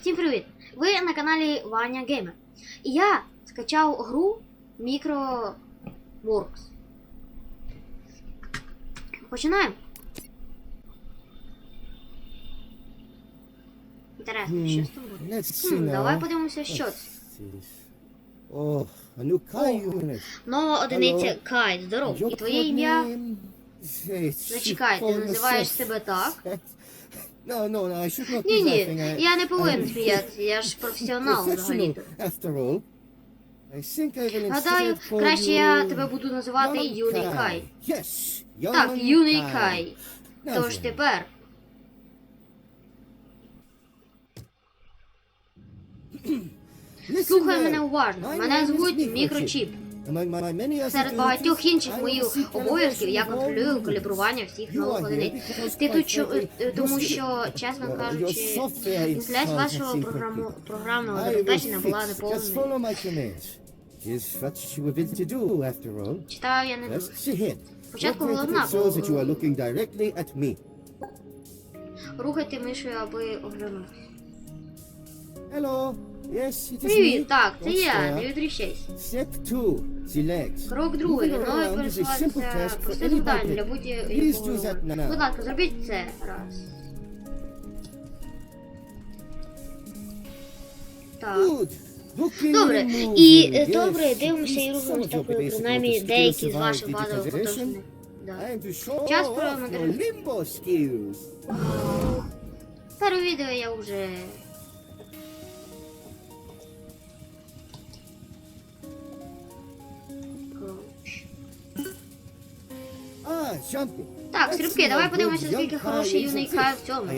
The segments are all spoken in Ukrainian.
Всім привіт! Ви на каналі Ваня Геймер. І я скачав гру MicroWorks. Починаємо. Інтересно, що з там буде? Хм, давай подивимося, що це. Let's see this. Oh, a new Kai. Нова одиниця. Кайт, здоров. І твоє ім'я. Зачекай, ти називаєш себе так? No, no, no, I should not Ні, ні, я не повинен сміятися, я ж професіонал взагалі. after all. I think I will Гадаю, instead call краще я you тебе буду називати Юний. Кай. Yes, Так, Юний. Кай. Now Тож then, тепер listen слухай well. мене уважно. My Мене is звуть Microchip. Мікрочіп. Серед багатьох інших моїх обов'язків я контролюю калібрування всіх нових одиниць. Ти тут е, тому що, чесно your кажучи, software вашого програму, програмного забезпечення була неповною. Читаю я не дуже. Спочатку головна, me. рухайте мишою, аби оглянутися. Hello. Привіт, так, це я, не відріщайся. Крок другий, мною пересуватися просте завдання для будь-якого. Будь ласка, зробіть це раз. Так. Добре, і добре, дивимося і рухаємося так, принаймні деякі з ваших базових поточних. Час skills. Пару відео я вже. Так, стрибки, давай подивимося, скільки хороший юний Кай в цьому.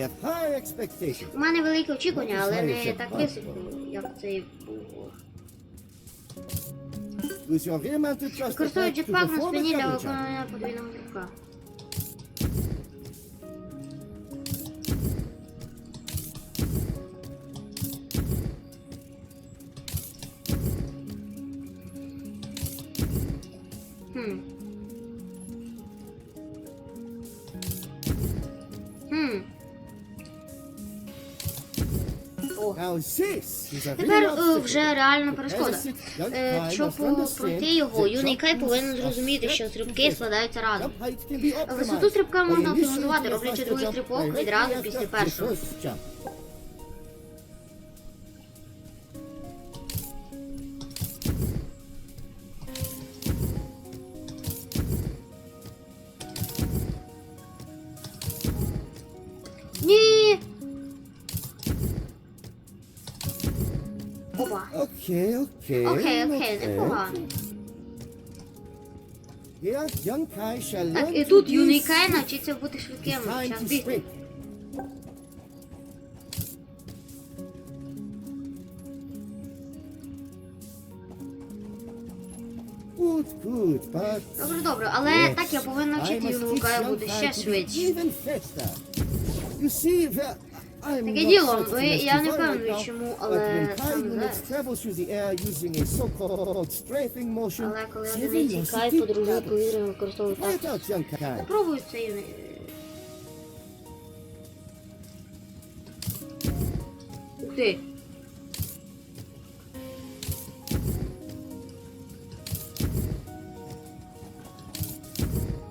У мене велике очікування, але не так високо, як цей був. To джетпак на спині для виконання подвійного стрибка. Тепер е, вже реальна перешкода. Що Е, Щоб пройти його, юний Кай повинен зрозуміти, що стрибки складаються разом. Висоту стрибка можна оптимізувати, роблячи другий стрибок відразу після першого. Окей, окей. Окей, окей, окей. непогано. Here, young Kai shall Так, і тут юний Кай навчиться бути швидким. Час бігти. Добре, добре, але Yes, так я повинен навчити юного Кая бути ще швидше. Таке діло, as я не впевнений, чому, але when Kai саме units зараз. travel through the air using a so-called strafing motion, Але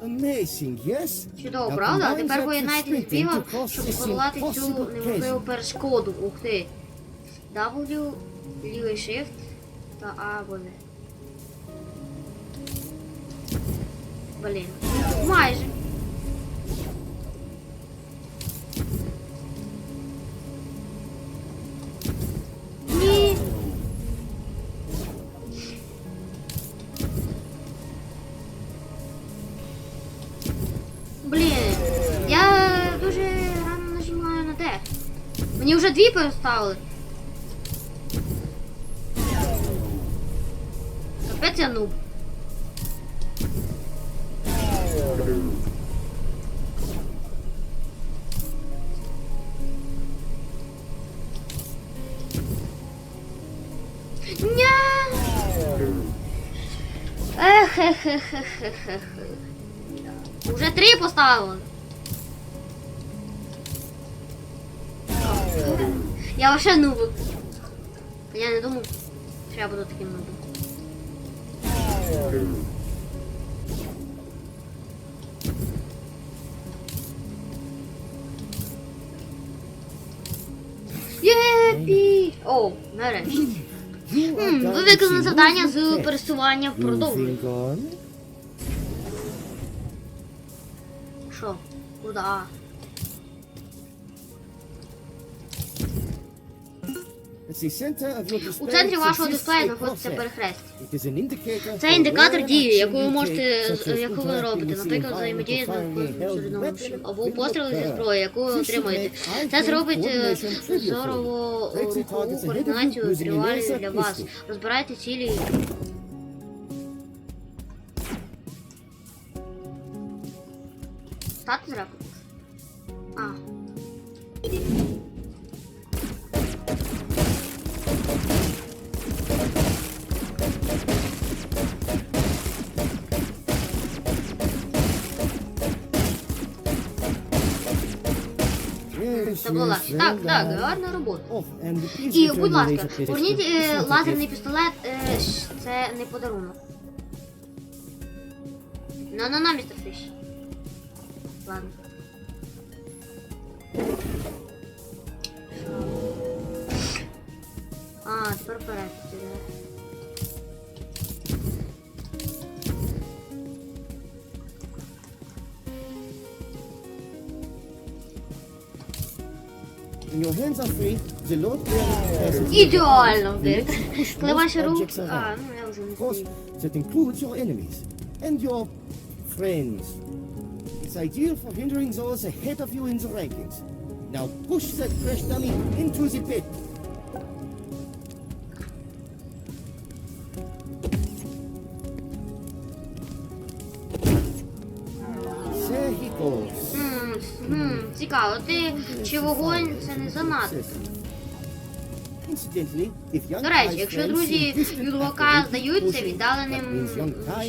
Amazing, yes? Чудово, правда? Тепер бо я навіть не співом, щоб подолати цю неможливу перешкоду. Ух ти. W, лівий shift та А Z. Блін. Майже. Вже дві поставили. Капець я нуб. Ех, ех, ех, ех, ех, ех. Уже три поставили. Я вообще нубик. Я не думав, що я буду таким нубом. Єпі! О, нарешті. Хм, ви виконали завдання з пересування on. Що? Куда? У центрі вашого a знаходиться crosshair. перехрест. It is an indicator Це індикатор дії, яку ви можете, яку ви робите, наприклад, взаємодія з навколишнім або постріли зі зброї, яку ви отримуєте. Це зробить е, зорову рухову координацію laser для вас. Розбирайте цілі. Стати треба? А. Це було yes, Так, так, гарна робота. І, будь ласка, поверніть е, лазерний пістолет, е, ш- це не подарунок. На на на, містер Фіш. Ладно. А, тепер вперед. hands are free, the load bearing passes Ідеально, You Дир. need to push Коли most ваші руки... objects around. А, ну я вже не Of course, знаю. that includes your enemies and your friends. It's ideal for hindering those ahead of you in the rankings. Now push that crash dummy into the pit. Цікаво, ти чи вогонь це не занадто? До речі, якщо друзі activity здаються віддаленим,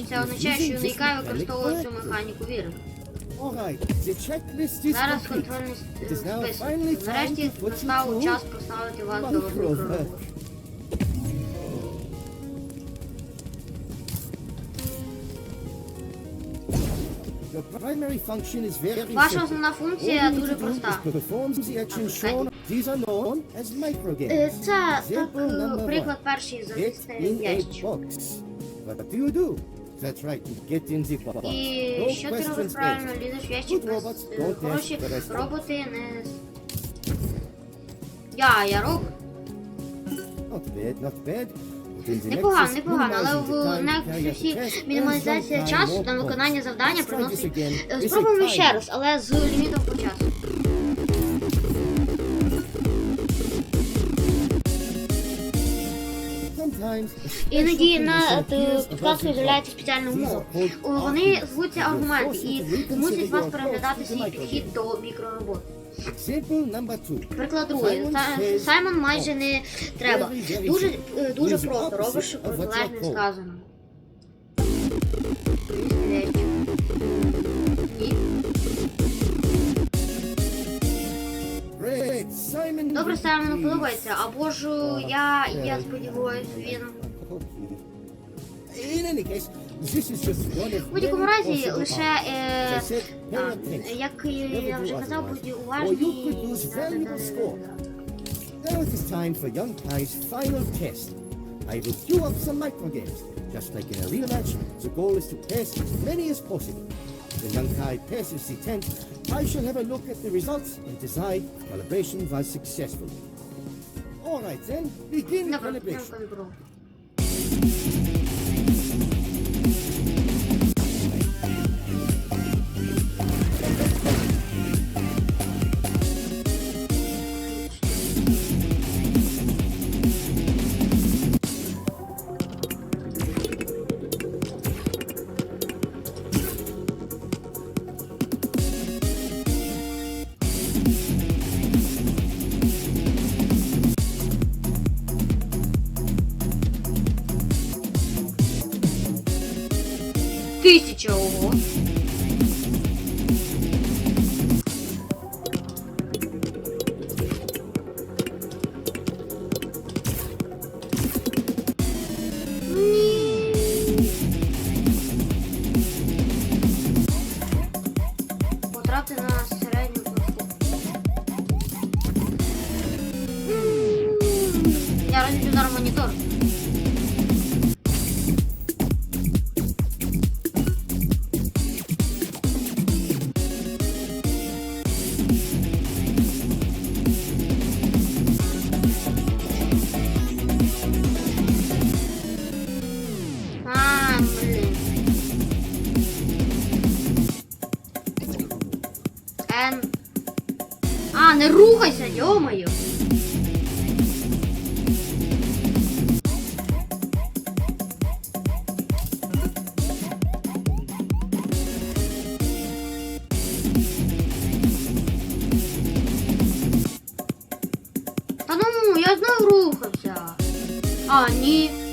це означає, що mechanic використовує цю механіку вірно. Is Зараз контрольний список. Нарешті настав час поставити вас до micro Ваша simple. основна All функція you need дуже проста. Е, Це так, е, приклад перший you do? That's right, get in the box. І No що ти робиш questions правильно, asked. лізеш в ящик, Good без- robots е, don't хороші ask the rest. роботи не... Я, я роб. Not bad, not bad. Непогано, непогано, але в Nexus task мінімалізація часу на виконання завдання приносить. Е, Спробуємо ще раз, але з лімітом по часу. Іноді на е, підказкою the з'являється спеціальна умова. Вони звуться аргументи і змусять вас переглядати свій підхід до мікророботи. Example number two. Приклад другий. Саймон майже не треба. Дуже, е, дуже просто. Робиш протилежне сказано. Добре, Саймону подобається. Або ж е, я, я сподіваюся, він. In any case, this is just one of У будь-якому many разі, possible лише, outcomes. е, As I said, а, pay attention. як Never я вже do казав, otherwise. будь Or уважні. you could lose valuable score. Now it is time for Young Kai's final test. I will queue up some microgames. Just like in a real match, the goal is to pass as many as possible. When Young Kai passes the tent, I shall have a look at the results and decide if calibration was successful. All right then, begin Добре, calibration. Я А, ні. Я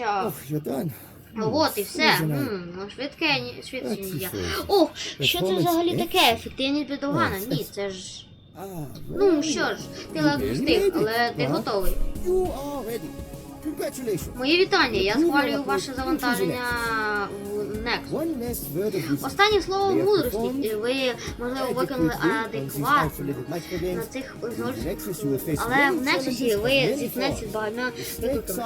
Oh, you're done. От і все. М, ну, Швидке, ні- швидше Так, ні я. О, що це взагалі таке? Ефективність бездоганна? Ні, це ж. Ну що ж, ти ледве встиг, але ти готовий. Мої вітання, я Ну, схвалюю ну, ваше ну, завантаження в Next. Останнє слово мудрості. Ви, можливо, виконали адекватно на цих face Але в Нексусі ви зіткнеться з багатьма викликами.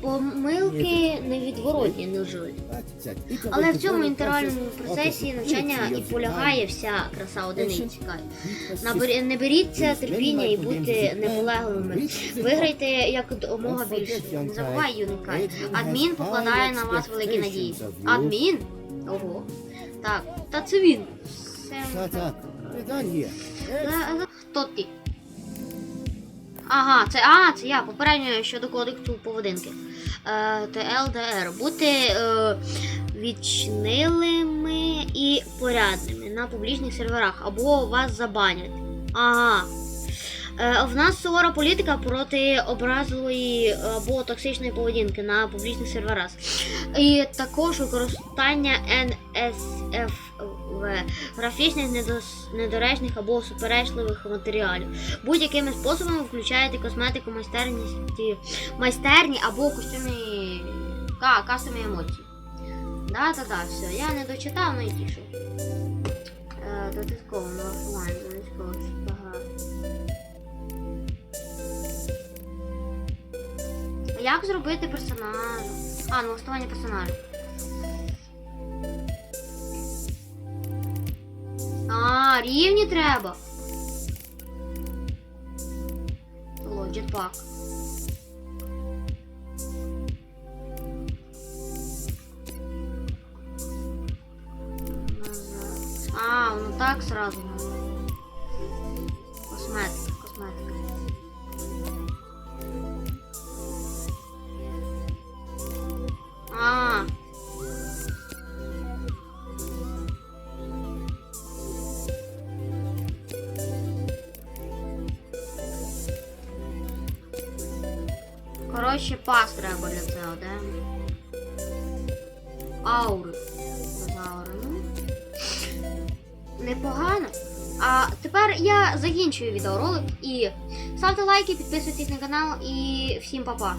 Помилки невідворотні, that iterative Але в цьому інтервальному процесі навчання і полягає вся краса одиниці. Не беріться терпіння і будьте неполеглими. persistent. Виграйте якомога більше. Не забувай, юника. Адмін покладає на вас великі надії. Адмін? Ого. Так, та це він. Up. We're done here. Е, е, Хто ти? Ага, це а, це я. Попередньо щодо кодексу поведінки. Е, ТЛДР. Бути е, відчинилими і порядними на публічних серверах, або вас забанять. Ага. Е, в нас сувора політика проти образливої або токсичної поведінки на публічних серверах. І також використання НСФВ, графічних недоречних або суперечливих матеріалів. Будь-якими способами включаєте косметику майстерні, майстерні або костюмі ка, кастомі емоцій. Да-да-да, все, я не дочитав, ну і тішу. Е, Додатково на офлайн, Як зробити персонажа? А, налаштування персонажа. А, рівні треба. О, джетпак. Коротше, пас треба для цього, да? Аури. Ну. Непогано. А тепер я закінчую відеоролик і ставте лайки, підписуйтесь на канал і всім па-па.